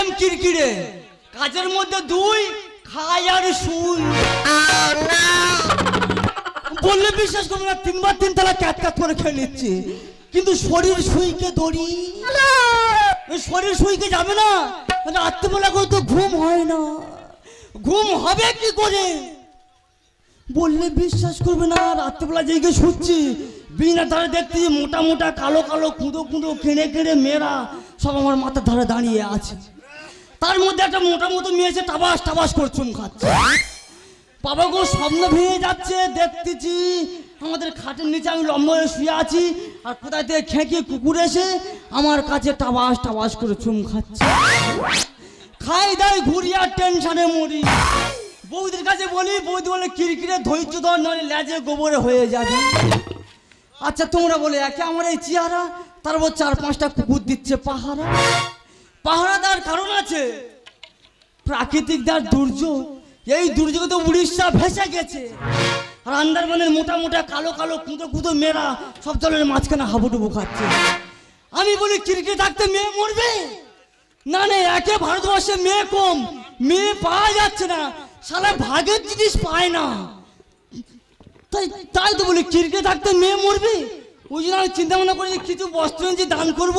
নাম কিরকিরে। কাজের মধ্যে দুই, খাই আর শুই। বললে বিশ্বাস করবে না, তিনবার তিন তালা ক্যাট ক্যাট করে খেয়ে নিচ্ছি। কিন্তু শরীর সুইকে দড়ি। শরীর সুইকে যাবে না রাত্রিবেলা করে তো ঘুম হয় না। ঘুম হবে কি করে? বললে বিশ্বাস করবে না, রাত্রিবেলা জেগে শুচ্ছি, বিনা ধারে দেখতেছি মোটা মোটা কালো কালো কুঁদো কুঁদো কেড়ে কেড়ে মেয়েরা সব আমার মাথার ধারে দাঁড়িয়ে আছে। তার মধ্যে একটা মোটা মতো মেয়ে এসে টাবাস টাবাস করে চুম খাচ্ছে। বাবা গো, স্বপ্ন ভেঙে যাচ্ছে, দেখতেছি আমাদের খাটের নিচে আমি লম্বা শুয়ে আছি, আর কোথায় থেকে খেঁকিয়ে কুকুর এসে আমার কাছে টাবাস টাবাস করে চুম খাচ্ছে। খাই দাই ঘুরি আর টেনশনে মরি। বৌদির কাছে বলি, বৌদি বলে, কিরকিরে ধৈর্য ধর নয় লেজে গোবরে হয়ে যাবে। আচ্ছা তোমরা বলে, একে আমার এই চেহারা? তারপর চার পাঁচটা কুকুর দিচ্ছে পাহারা। পাহারা দেওয়ার কারণ আছে। প্রাকৃতিক যার দুর্যোগ, এই দুর্যোগে তো উড়িষ্যা ভেসে গেছে। আর আন্দারমানের মোটা মোটা কালো কালো কুঁদো কুঁদো মেয়েরা সব জলের মাঝখানে হাবুডুবু খাচ্ছে। আমি বলি, ক্রিকেট থাকতে মেয়ে মরবে? না না, একে ভারতবর্ষে মেয়ে কম। মেয়ে পাওয়া যাচ্ছে না। সালা ভাগের জিনিস পায় না। তাই তাই তো বলি, ক্রিকেট থাকতে মেয়ে মরবে? ওই জন্য আমি চিন্তা ভাবনা করি কিছু বস্ত্র যে দান করব।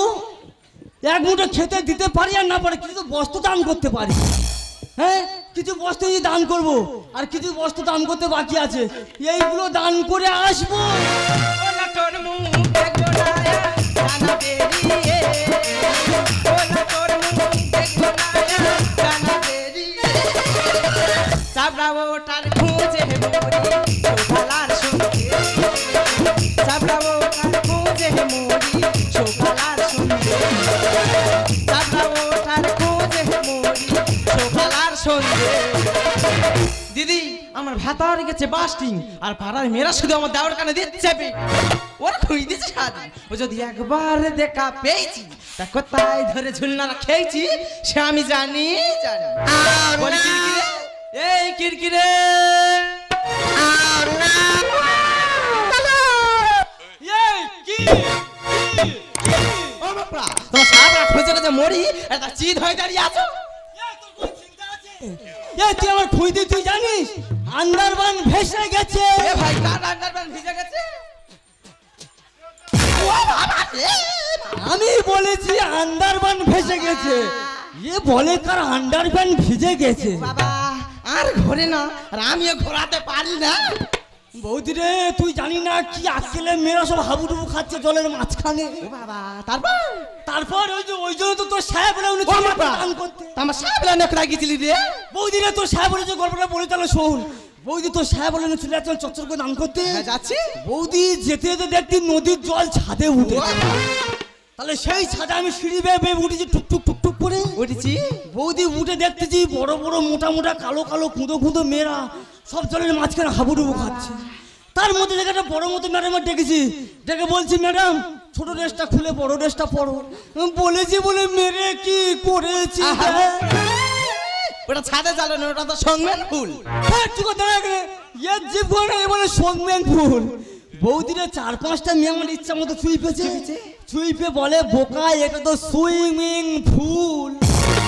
এক মুঠো খেতে দিতে পারি আর না পারি, কিছু বস্ত্র দান করতে পারি। হ্যাঁ? কিছু বস্ত্র যদি দান করব, আর কিছু বস্ত্র দান করতে বাকি আছে, এইগুলো দান করে আসব। দিদি আমার ভাতার গেছে বাস্টিং আর পাড়ার মেয়েরা শুধু আমার দেওয়ার কানে দিচ্ছে ওরা খুঁজ দিচ্ছে সারাদিন। ও যদি একবার দেখা পেয়েছি তা কোথায় ধরে ঝুলনা খেয়েছি সে আমি জানি জানি। এই কিরকিরে। তোমার সারা খুঁজে খুঁজে মরি একটা চিত হয়ে দাঁড়িয়ে আছো? তুই আমার খুঁজতে তুই জানিস আন্দারবান ভেসে গেছে। এ ভাই কার আন্ডারপ্যান্ট ভিজে গেছে? আমি বলেছি আন্ডারবান ভেসে গেছে। এ বলে কার আন্ডারবান ভিজে গেছে। বাবা আর ঘোরে না আর আমিও ঘোরাতে পারি না। বৌদি রে তুই জানি না কি আজকেলে মেয়েরা সব হাবুডুবু খাচ্ছে জলের মাঝখানে। ও বাবা তারপর? তারপর ওই যে ওই জন্য তো তোর সাহেব উনি দান করতে। আমার সাহেব নক লাগিয়েছিলি রে? বৌদি রে তোর সাহেব যে গল্পটা বলে তাহলে শোন। বৌদি তোর সাহেব বলে চলে যাচ্ছে চচ্চর করে দান করতে। হ্যাঁ যাচ্ছি। বৌদি যেতে যেতে দেখতি নদীর জল ছাদে উঠে তাহলে সেই ছাদে আমি সিঁড়ি বেয়ে বেয়ে উঠেছি টুক টুক টুক টুক করে। উঠেছি? বৌদি উঠে দেখতেছি বড় বড় মোটা মোটা কালো কালো কুঁদো কুঁদো মেয়েরা সব জলের মাঝখানে হাবুডুবু খাচ্ছে। তার মধ্যে দেখে একটা বড় মতো ম্যাডামের ডেকেছি। ডেকে বলছি ম্যাডাম ছোট ড্রেসটা খুলে বড় ড্রেসটা পরো। বলেছি বলে মেরে কি করেছি। হ্যাঁ? ওটা ছাদে চালানো ওটা তো সঙ্গমেন ফুল। হ্যাঁ, ঠিক কথা এখানে ইয়ে জীব করে বলে সঙ্গমেন ফুল। বৌদিরে চার পাঁচটা মেয়ে আমার ইচ্ছা মতো ছুঁই পেয়েছে ছুঁই পেয়ে বলে বোকা এটা তো সুইমিং ফুল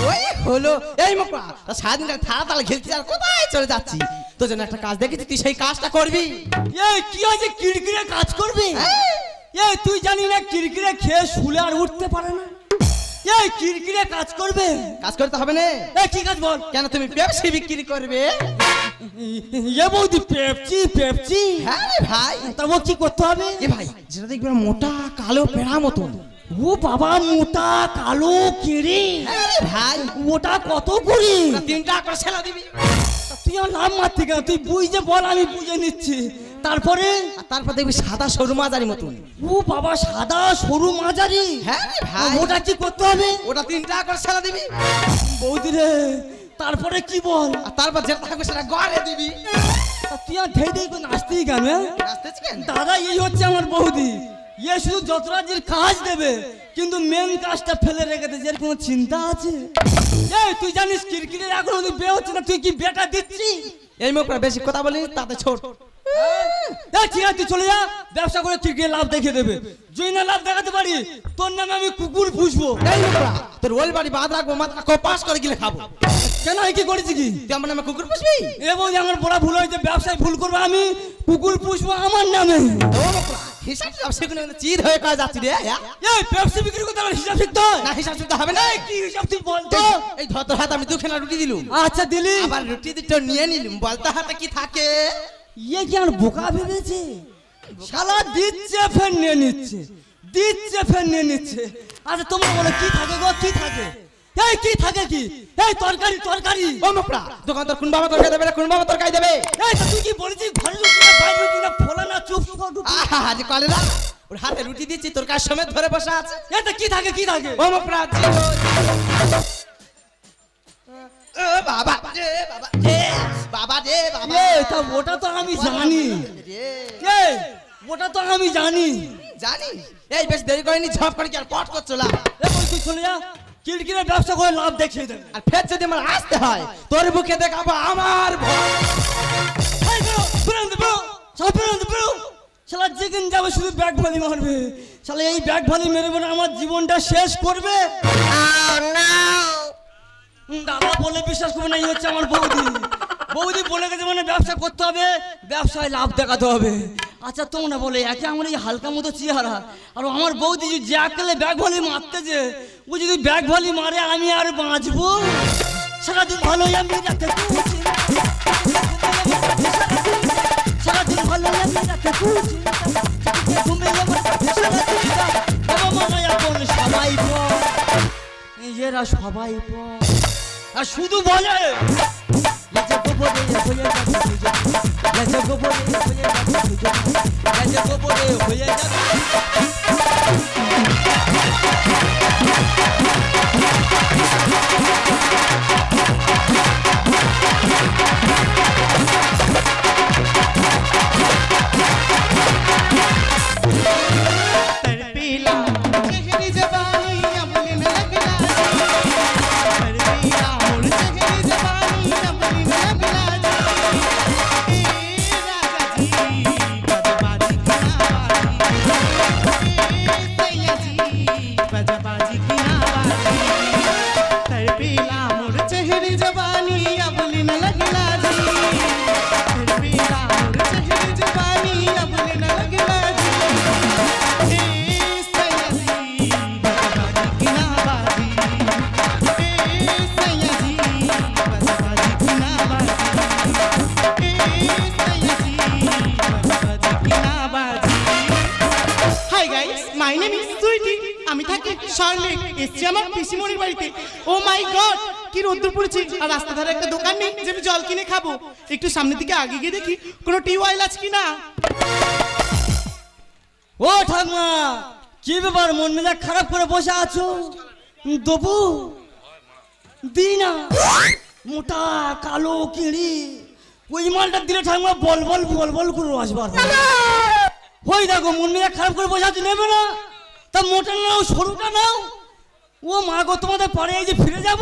ওই হলো এই বাবা সারাদিনটা থা তালা খেলতে আর কোথায় চলে যাচ্ছি তোর জন্য একটা কাজ দেখেছি তুই সেই কাজটা করবি? এই কি আছে কিরকিরে কাজ করবি? এই তুই জানি না কিরকিরে খেয়ে শুলে আর উঠতে পারে না? এই কিরকিরে কাজ করবে? কাজ করতে হবে না। এই কি কাজ বল? কেন তুমি পেপসি বিক্রি করবে? এ বৌদি পেপচি পেপচি হ্যাঁ রে ভাই। তা ও কি করতে হবে? এ ভাই যেটা দেখবে মোটা কালো পেড়া মতন। ও বাবা মোটা কালো কেড়ে। হ্যাঁ ভাই। ওটা কত করি তিনটা করে ছেলা দিবি। তুই আমার লাভ মারতে কেন তুই বুঝে বল আমি বুঝে নিচ্ছি। তারপরে? আর তারপর দেখবি সাদা সরু মাজারি মতন। ও বাবা সাদা সরু মাঝারি? হ্যাঁ ভাই। ওটা কি করতে হবে? ওটা তিনটা করে ছেলা দিবি। বৌদি রে তারপরে কি বল? আর তারপর যেটা থাকবে সেটা গড়ে দিবি। তুই আর ধেই করে নাচতেই কেন হ্যাঁ? কেন? দাদা এই হচ্ছে আমার বৌদি। ইয়ে শুধু যতরাজ্যের কাজ দেবে কিন্তু মেন কাজটা ফেলে রেখে দেয় এর কোনো চিন্তা আছে। এই তুই জানিস কিরকিরের এখন বিয়ে হচ্ছে না তুই কি বেটা দিচ্ছি এই মুখটা বেশি কথা বলি তাতে ছোট। ঠিক আছে তুই চলে যা। ব্যবসা করে গিয়ে লাভ দেখিয়ে দেবে। যদি না লাভ দেখাতে পারি তোর নামে আমি কুকুর পুষবো। এই লোকরা, তোর ওল বাড়ি বাদ রাখব মাথা কপাস করে গেলে খাব। কেন আমি কি করেছি কি? তুই আমার নামে কুকুর পুষবি? এবং আমার বড় ভুল হয়েছে ব্যবসায় ভুল করব আমি কুকুর পুষবো আমার নামে। ও লোকরা, হিসাব সেগুলো চিদ হয়ে কাজ যাচ্ছি রে হ্যাঁ? এই বিক্রি করতে আমার হিসাব শিখতে হয়? না হিসাব হবে না। কি হিসাব তুই বলতো এই ধর তোর হাত আমি দুখানা রুটি দিলুম। আচ্ছা দিলি। আবার রুটি দুটো নিয়ে নিলুম। বলতে হাতে কি থাকে? ইয়ে কি আর বোকা ভেবেছে শালা দিচ্ছে ফের নিয়ে নিচ্ছে দিচ্ছে ফের নিয়ে নিচ্ছে আচ্ছা তোমরা বলো কি থাকে গো কি থাকে এই কি থাকে কি এই তরকারি তরকারি ও মোকরা দোকান তোর কোন বাবা তরকারি দেবে কোন বাবা তরকারি দেবে এই তুই কি বলেছিস ঘরে ঢুকি না বাইরে ঢুকি না ফোলা না চুপ আহা আজ কলে না ওর হাতে রুটি দিচ্ছি তোর কাজ সমেত ধরে বসা আছে এটা কি থাকে কি থাকে ও মোকরা জি ও। ও বাবা রে বাবা রে বাবা রে বাবা। এই তা ওটা তো আমি জানি। রে ওটা তো আমি জানি। জানিস এই বেশ দেরি করেনি ঝপ করে কি আর পট করছ না এই বল তুই চলে যা কিরকিরে ব্যবসা করে লাভ দেখিয়ে দেবে। আর ফের যদি আমার আসতে হয় তোর বুকে দেখাবো আমার ভয়। এই বেরো, শালা বেরো, বেরো। শালা যেদিন যাবে শুধু ব্যাগ ভালি মারবে। শালা এই ব্যাগ ভালি মেরে মেরে আমার জীবনটা শেষ করবে। হুম, দাদা বলে বিশ্বাস করবে না, এই হচ্ছে আমার বৌদি বৌদি বলে গেছে মানে ব্যবসা করতে হবে, ব্যবসায় লাভ দেখাতে হবে আচ্ছা তোমরা বলে, একে আমার এই হালকা মতো চেহারা, আর আমার বৌদি যে আকালে ব্যাগ ভলি মারতে যে ও যদি ব্যাগ ভলি মারে, আমি আর বাঁচবো সারাদিন ভালো আমি রাখতে। সারাদিন ভালো আমি রাখতে সবাই। নিজেরা সবাই পর। আর শুধু বলে। হয়ে গোবরে আর রাস্তা ধারে একটা দোকান নেই যে আমি জল কিনে খাব। একটু সামনের দিকে আগে গিয়ে দেখি কোনো টিউবওয়েল আছে কিনা। ও ঠাকুমা, কি ব্যাপার? মন মেজাজ খারাপ করে বসে আছো? দেবু দি না। মোটা, কালো, কিড়ি। ওই মালটা দিলে ঠাকুমা বল বল বল বল করে আসবার ওই দেখো, মন মেজাজ খারাপ করে বসে আছো, নেবে না? তা মোটা নাও, সরুটা নাও। ও মা গো, তোমাদের পাড়ে এই যে ফিরে যাব?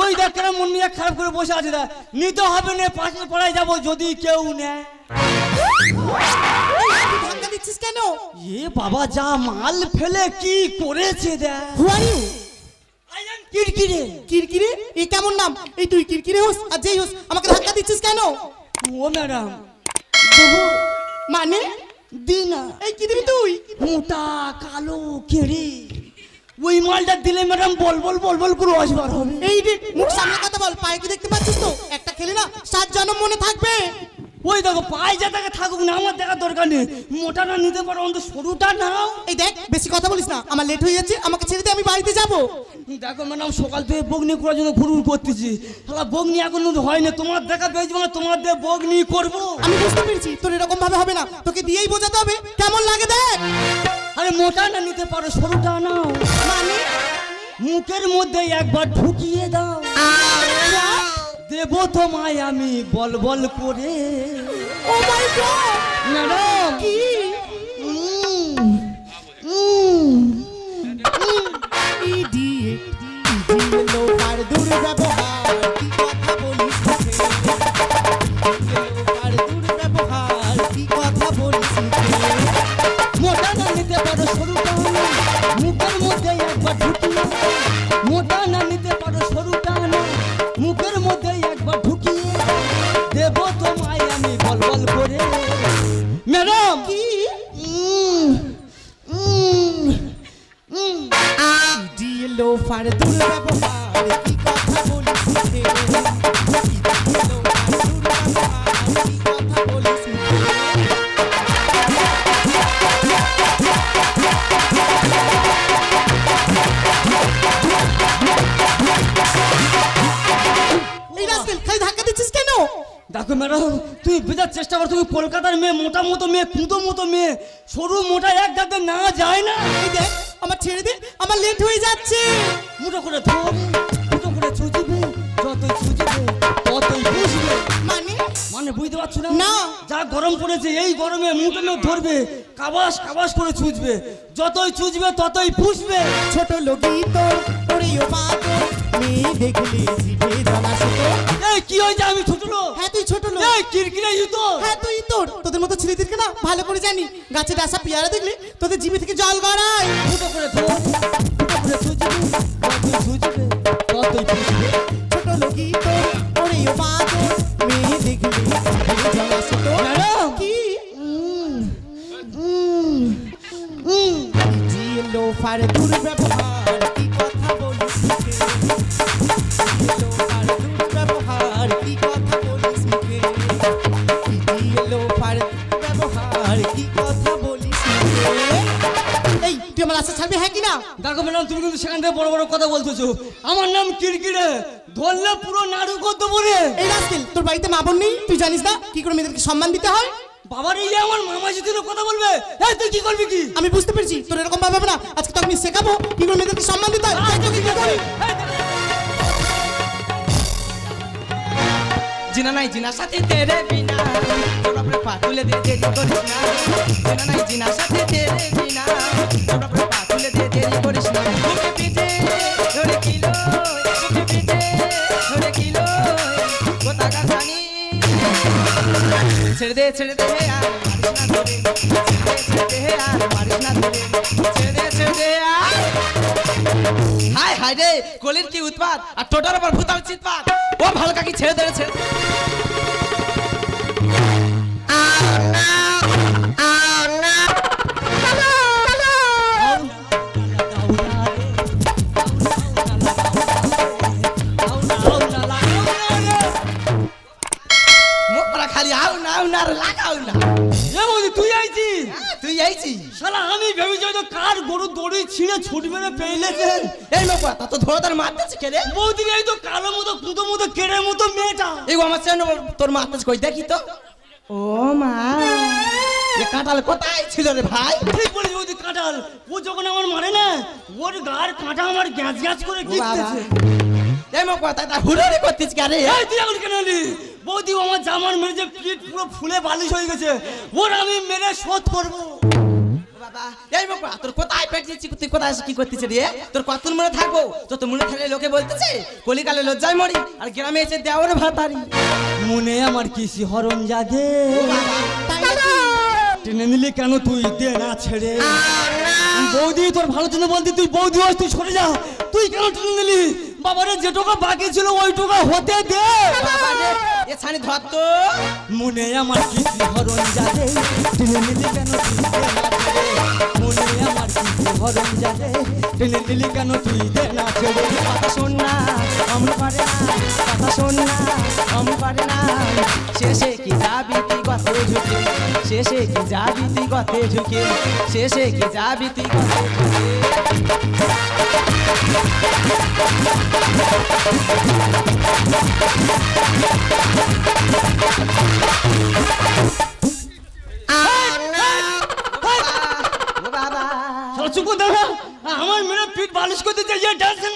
ওই দেখ কেন মন মেজাজ খারাপ করে বসে আছে দা নিতে হবে না পাশের পাড়ায় যাব যদি কেউ নেয়। ধাক্কা দিচ্ছিস কেন? এ বাবা যা মাল ফেলে কি করেছে দেখ। হু আর ইউ কিরকিরে কিরকিরে? এই কেমন নাম? এই তুই কিরকিরে হোস আর যেই হোস আমাকে ধাক্কা দিচ্ছিস কেন? ও ম্যাডাম। দেবো মানে? দিনা। এই কি দিবি তুই? মোটা কালো কেড়ে। ওই মালটা দিলে ম্যাডাম বল বল বল বল করে আসবার হবে। এই রে মুখ সামনে কথা বল পায়ে কি দেখতে পাচ্ছিস তো? একটা খেলে না সাত জনম মনে থাকবে। ওই দেখো পায়ে যা দেখা থাকুক না আমার দেখা দরকার নেই। মোটাটা নিতে পারো অন্তত সরুটা নাও। এই দেখ বেশি কথা বলিস না আমার লেট হয়ে যাচ্ছে আমাকে ছেড়ে দিয়ে আমি বাড়িতে যাব। দেখো ম্যাডাম সকাল থেকে বগনি করার জন্য ঘুরুর করতেছি। তাহলে বগনি এখন হয় না তোমার দেখা পেয়েছি মানে তোমার দিয়ে বগনি করব। আমি বুঝতে পেরেছি তোর এরকম ভাবে হবে না তোকে দিয়েই বোঝাতে হবে কেমন লাগে দেখ। আরে মোটা না নিতে পারো সরুটা নাও। মানে মুখের মধ্যে একবার ঢুকিয়ে দাও। দেব তোমায় আমি বল বল করে। ও মাই গড ম্যাডাম কি? ইজ্জত ফার দুর্ব্যবহার কি কথা বলিস বোঝার চেষ্টা করো, তুমি কলকাতার মেয়ে, মোটা মতো মেয়ে কুঁতো মতো মেয়ে, সরু মোটা এক যাতে না যায় না। এই দেখ আমার ছেড়ে দে আমার লেট হয়ে যাচ্ছে। মুঠো করে ধরবি মুঠো করে চুজিবে যতই চুজিবে ততই বুঝবে মানে? মানে বুঝতে পারছ না? না। যা গরম পড়েছে এই গরমে মুঠো ধরবে কাবাস কাবাস করে ছুঁজবে যতই ছুঁজবে ততই পুষবে। ছোট লোকই তোর ওরেও পাগল। মেয়ে দেখলে জিভে জ্বালাস তো এই কি হয়েছে? আমি ছোট লোক। হ্যাঁ তুই ছোট লোক। এই কিরকিরে ইতো হ্যাঁ তুই তোদের মতো ছেলেদেরকে না ভালো করে জানি। গাছে ডাসা পেয়ারা দেখলে তোদের জিভে থেকে জল গড়ায়। করে করে ছোট মেয়ে দেখলে জিভে ম্যাডাম। কি? জিলো ফার দুর্ব্যবহার। না দেখো ম্যাডাম তুমি কিন্তু সেখান থেকে বড় বড় কথা বলতেছো। আমার নাম কিরকিরে ধরলে পুরো নাড়ু করতে বলে। এই রাস্তিল তোর বাড়িতে মা বোন নেই? তুই জানিস না কি করে মেয়েদেরকে সম্মান দিতে হয়? বাবার এই যে আমার মামা কথা বলবে। এই তুই কি করবি কি? আমি বুঝতে পেরেছি তোর এরকম ভাবে না। আজকে তো আমি শেখাবো কি করে মেয়েদেরকে সম্মান দিতে হয়। জিনা নাই জিনার সাথে তেরে বিনা। তোর পা তুলে দে দেরি করিস না। জিনা নাই জিনার সাথে তেরে বিনা। তোর পা তুলে দে দেরি করিস না। বুকে পিঠে ধরে কিলো বুকে পিঠে ধরে কিলো গোতাকা খানি ছেড়ে দে ছেড়ে দে আর, মারিস না ধরে ছেড়ে দে ছেড়ে দে আর, মারিস না ধরে হাই হাই রে কলির কি উৎপাত? আর টোটার উপর ভূতাল চিৎপাত ও ভালো কাকি ছেড়ে দেড়ে ছেড়ে ভেবেছি হয়তো কার গরু দড়ি ছিঁড়ে ছুটি মেরে পেইলেছেন এই মুখ তা তো ধরে তার মারতেছে কে রে? বৌদি এই তো কালো মতো কুতো মতো কেড়ে মতো মেয়েটা। এই আমার চেন তোর মারতেছে কই দেখি তো। ও মা এ কাঁঠাল কোথায় ছিল রে ভাই? ঠিক বলেছি বৌদি কাঁঠাল। ও যখন আমার মারে না ওর গার কাঁটা আমার গ্যাস গ্যাস করে এই তা করতিস এই তুই এখন কেন এলি? বৌদি আমার জামার মেরে যে পিঠ পুরো ফুলে বালিশ হয়ে গেছে। ওর আমি মেরে শোধ করব। বাবা। এই বাবা তোর কোথায় পেট দিচ্ছি? তুই কোথায় কি করতেছিস রে? তোর কতক্ষণ মনে থাকব? তো তো মনে থাকলে লোকে বলতেছে কলিকালে লজ্জায় মরি আর গ্রামে এসে দেওয়ার ভাতারি। মনে আমার কি শিহরণ জাগে? টেনে নিলি কেন তুই? দে না। ছেড়ে বৌদি তোর ভালো জন্য বলতে তুই বৌদি হস তুই সরে যা। তুই কেন টেনে নিলি? বাবারে যে টাকা বাকি ছিল ওই টাকা হতে দে। বাবা রে এ ছানি ধর তো। মনে আমার কি শিহরণ যাবে তুমি নিজে কেন আমার শিহরণ জাগে টেনে নিলি কেন তুই দে না ছেড়ে কথা শোন না অমন পারে না কথা শোন না অমন পারে না শেষে কি যাবি তুই ঝুঁকে? শেষে কি যাবি তুই গতে ঝুঁকে? শেষে কি যাবি তুই গতে ঝুঁকে ও বাবা শালা চুপ আমার মেয়ে পিঠ বালিশ করতে চাই ডান্স চাই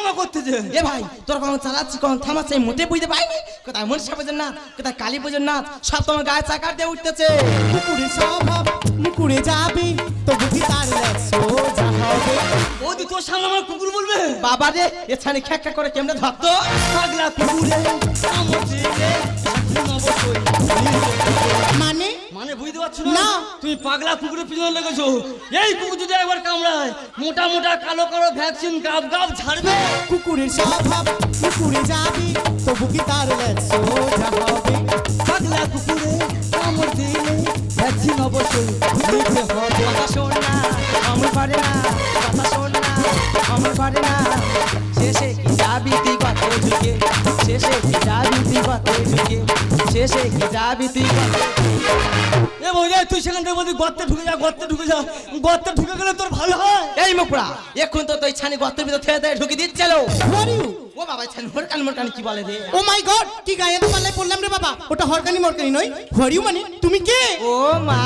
এ ভাই তোর কখন চালাচ্ছি কখন থামাচ্ছি মোটে বুঝতে পাইনি কোথায় মনসা পুজোর নাচ কোথায় কালী পুজোর নাচ সব তোমার গায়ে চাকার দিয়ে উঠতেছে। কুকুরের স্বভাব মুকুরে যাবে তবু কি তার লেজ সোজা হবে। বৌদি তোর সামনে আমার কুকুর বলবে? বাবা রে এছানি খ্যাক্কা করে কেমনে ধরতো? পাগলা কুকুরে আমার মানে মানে বুঝতে পারছ না। তুমি পাগলা কুকুরের পিছনে লেগেছো। এই কুকুর যদি একবার কামড়ায় মোটা মোটা কালো কালো ভ্যাকসিন গাব গাব ছাড়বে। কুকুরের স্বভাব মুকুরে যাবে তবু কি তার সোজা হবে? পাগলা কুকুরে কামড় দিলে ভ্যাকসিন অবশ্যই নিতে হবে। কথা শোন না অমর পারে না কথা শোন না অমর পারে না। শেষে কি যাবি তুই? ঢুকে শেষে কি যাবি তুই ঢুকে শেষে কি যাবি তুই এ বৌদি তুই সেখান থেকে বলবি গর্তে ঢুকে যা গর্তে ঢুকে যা গর্তে ঢুকে গেলে তোর ভালো হয় এই মুখরা এখন তো তুই ছানি গর্তের ভিতর থেকে দেয় ঢুকে দিচ্ছিল? ও বাবা ছানি মোরকান মোরকান কি বলে রে? ও মাই গড কি গায়ে তো পাল্লায় পড়লাম রে বাবা। ওটা হরকানি মরকানি নয়। হর ইউ মানে? তুমি কে? ও মা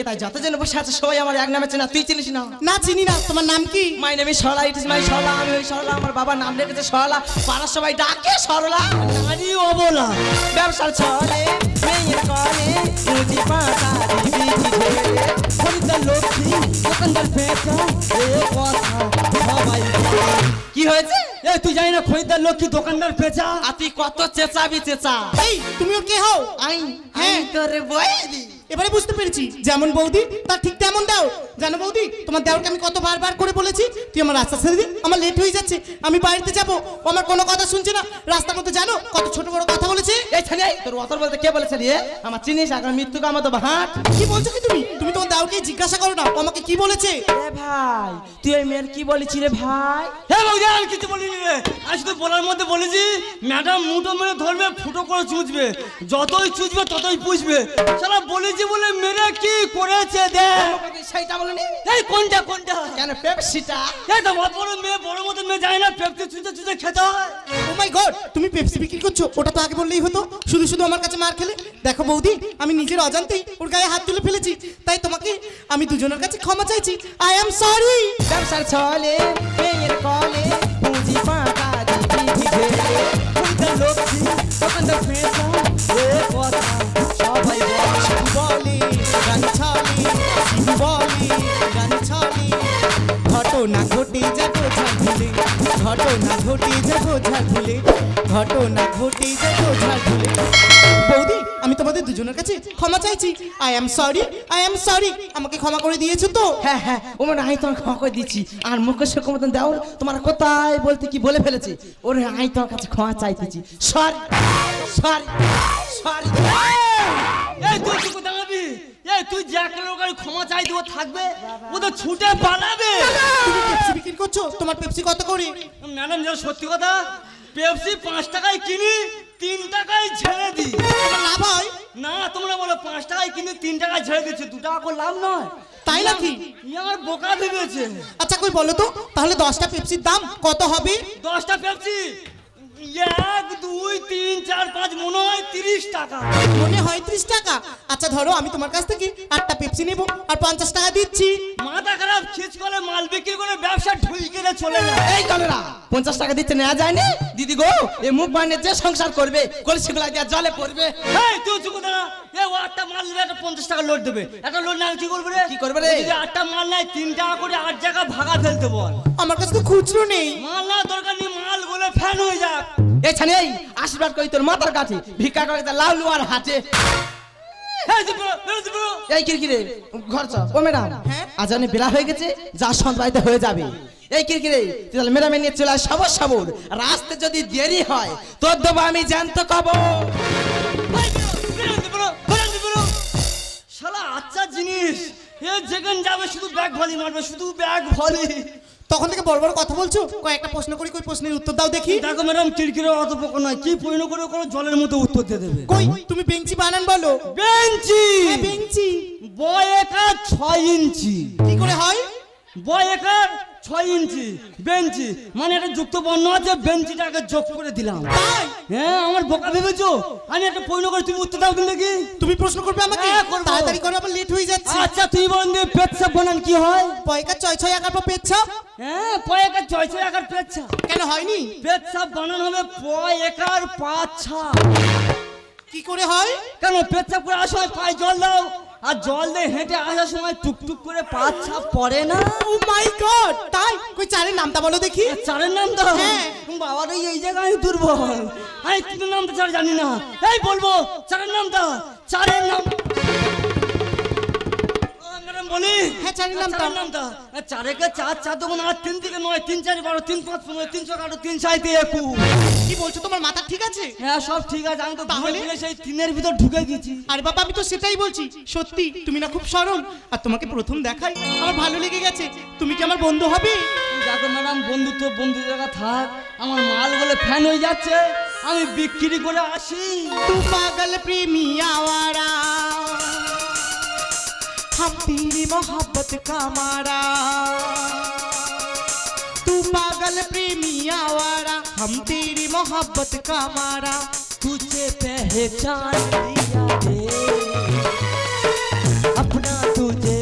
এটা যতজন বসে আছে সবাই আমার এক নামে চেনা। তুই চিনিস না? না চিনি না। তোমার নাম কি? My name is Sarala it is my Sarala আমি ওই সরলা আমার বাবার নাম রেখেছে সরলা পাড়ার সবাই ডাকে সরলা নারী অবলা ব্যবসার ছলে মেয়ের কলে মুজি পাতা দিবি ঢেলে খরিদ্দার লক্ষ্মী দোকানদার পেঁচা এ কথা সবাই কি হয়েছে? এ তুই জানি না খরিদ্দার লক্ষ্মী দোকানদার পেঁচা? আর তুই কত চেঁচাবি চেঁচা? এই তুমি ওর কে হও? আই হ্যাঁ। তোরে বইদি এবারে বুঝতে পেরেছি যেমন বৌদি তার ঠিক তেমন দাও। জানো বৌদি তোমার দেওরকে আমি কত বারবার করে বলেছি তুই আমার রাস্তা ছেড়ে দিন আমার লেট হয়ে যাচ্ছে আমি বাড়িতে যাব আমার কোনো কথা শুনছে না। রাস্তার মধ্যে জানো কত ছোট বড় কথা বলেছে? এই ছানি তোর অতর বলতে কে বলেছে রে? আমার চিনিস এখন মৃত্যু কাম তো ভাট কি বলছো কি তুমি? তুমি তোমার দেওরকে জিজ্ঞাসা করো না আমাকে কি বলেছে? রে ভাই তুই ওই মেয়ের কি বলেছি রে ভাই? হ্যাঁ বৌদি আমি কিছু বলিনি রে। আমি শুধু বলার মধ্যে বলেছি ম্যাডাম মুটো মেরে ধরবে ফুটো করে চুঁচবে। যতই চুঁচবে ততই পুষবে। সারা বলেছি বলে মেরে কি করেছে দেখ? সেইটা বলেনি এই কোনটা কোনটা? কেন পেপসিটা? এই তো বড় বড় মেয়ে বড় মতো মেয়ে যায় না পেপসি চুঁচে চুঁচে খেতে হয়। ও মাই গড Oh তুমি পেপসি বিক্রি করছ? ওটা তো আগে বললেই হতো। শুধু শুধু আমার কাছে মার খেলে। দেখো বৌদি আমি নিজের অজান্তেই ওর গায়ে হাত তুলে ফেলেছি। তাই তোমাকে আমি দুজনের কাছে ক্ষমা চাইছি। আই অ্যাম সরি ব্যবসার ছলে মেয়ের কলে পুঁজি পাতা দিবি ঢেলে ঘটনা ঘটে যাব ঝাঁঝুলে ঘটনা ঘটে যাব ঝাঁঝুলে বৌদি আমি তোমাদের দুজনের কাছে ক্ষমা চাইছি। I am sorry I am sorry আমাকে ক্ষমা করে দিয়েছ তো? হ্যাঁ হ্যাঁ ও মানে আমি তোমার ক্ষমা করে দিচ্ছি আর সে মতন দাও তোমার কোথায় বলতে কি বলে ফেলেছি? ওরে আমি তোমার কাছে ক্ষমা চাইতেছি। সরি সরি সরি এই তুই দাঁড়াবি এই তুই জ্যাক লোকের ক্ষমা চাই দিব থাকবে? ও তো ছুটে পালাবে। তুমি পেপসি বিক্রি করছ? তোমার পেপসি কত করে? ম্যাডাম যা সত্যি কথা পেপসি পাঁচ টাকায় কিনি তিন টাকায় ছেড়ে দিই। লাভ হয়? না তোমরা বলো পাঁচ টাকায় কিনে তিন টাকায় ছেড়ে দিচ্ছে দু টাকা করে লাভ নয়। তাই নাকি? আমার বোকা ভেবেছে। আচ্ছা কই বলো তো? তাহলে দশটা পেপসির দাম কত হবে? দশটা পেপসি? এক দুই তিন চার পাঁচ মনে হয় তিরিশ টাকা। মনে হয় ত্রিশ টাকা? আচ্ছা ধরো আমি তোমার কাছ থেকে আটটা পেপসি নেব আর পঞ্চাশ টাকা দিচ্ছি। মাথা খারাপ খিচ করে মাল বিক্রি করে ব্যবসা ঢুই চলে যায়। এই কলেরা পঞ্চাশ টাকা দিতে নেওয়া যায়নি দিদি গো এ মুখ বানিয়ে যে সংসার করবে কলসিগুলা দিয়ে জলে পড়বে। এই তুই চুপ দাঁড়া। এ ও আটটা মাল নিলে একটা পঞ্চাশ টাকা লোড দেবে। একটা লোড না কি করবে রে? কি করবে রে? যদি আটটা মাল নাই তিন টাকা করে আট জায়গা ভাগা ফেলতে বল। আমার কাছে তো খুচরো নেই। মাল না দরকার নেই গুলো ফ্যান হয়ে যাক এই ছানি এই আশীর্বাদ করি তোর মাথার কাছে ভিক্ষা করে তা লাউ লুয়ার হাতে। এই কিরকিরে ঘর চ ও ম্যাডাম হ্যাঁ? আজ অনেক বেলা হয়ে গেছে যা সন্ধ্যাতে হয়ে যাবে। এই কিরকিরে তুই তাহলে ম্যাডামে নিয়ে চলে আয় সবর সবর। রাস্তে যদি দেরি হয় তোর দেবো আমি জ্যান্ত কব। শালা আচ্ছা জিনিস এ যেখানে যাবে শুধু ব্যাগ ভলি মারবে শুধু ব্যাগ ভলি। তখন থেকে বড় বড় কথা বলছো? কয়েকটা প্রশ্ন করি কই প্রশ্নের উত্তর দাও দেখি। দেখো ম্যাডাম কিরকিরে অত পোকা নয় কি পরিণ করে কোনো জলের মতো উত্তর দিয়ে দেবে? কই তুমি বেঞ্চি বানান বলো। বেঞ্চি! হ্যাঁ, বেঞ্চি। বয় একা ছয় ইঞ্চি। কি করে হয়? বয় একার ছয় ইঞ্চি বেঞ্চি মানে একটা যুক্ত বর্ণ আছে বেঞ্চিটাকে যোগ করে দিলাম। হ্যাঁ আমার বোকা ভেবেছো? আমি একটা পরিণ করে তুমি উত্তর দাও কিন্তু দেখি তুমি প্রশ্ন করবে আমাকে? হ্যাঁ। তাড়াতাড়ি করো আমার লেট হয়ে যাচ্ছে। আচ্ছা তুই বলেন যে পেচ্ছাপ বানান কি হয়? পয়কা ছয় ছয় একার পর পেচ্ছাপ? হ্যাঁ পয় একার ছয় ছয় একার পেচ্ছাপ। কেন হয়নি? পেচ্ছাপ বানান হবে পয় একার পাঁচ ছাপ। কি করে হয়? কেন পেচ্ছাপ করে সময় পায়ে জল দাও? আর জল দিয়ে হেঁটে আসার সময় টুকটুক করে পাঁচ ছাপ পড়ে না? ও মাই গড তাই? কই চারের নামটা বলো দেখি। চারের নাম তো? হ্যাঁ। বাবার এই এই জায়গায় আমি দুর্বল। আমি কি নাম তো চার জানি না। এই বলব চারের নাম তো চারের নাম মানে হ্যাঁ চারের নামটা। হ্যাঁ, নামটা। চারেকে চার চার দোকান আর তিন থেকে নয় তিন চার বারো তিন পাঁচ পনেরো তিনশো আঠারো তিন সাইতে কি বলছো তোমার মাথা ঠিক আছে? হ্যাঁ সব ঠিক আছে আমি তো তাহলে? সেই তিনের ভিতর ঢুকে গেছি। আরে বাবা তো সেটাই বলছি। সত্যি তুমি না খুব সরল। আর তোমাকে প্রথম দেখাই আমার ভালো লেগে গেছে। তুমি কি আমার বন্ধু হবে? দেখো ম্যাডাম বন্ধুত্ব বন্ধু জায়গা থাক। আমার মাল বলে ফ্যান হয়ে যাচ্ছে। আমি বিক্রি করে আসি। তু পাগল প্রেমী আওয়ারা। हम तेरी मोहब्बत का मारा। तू पागल प्रेमी आवारा हम तेरी मोहब्बत का मारा। तुझे पहचान लिया अपना तुझे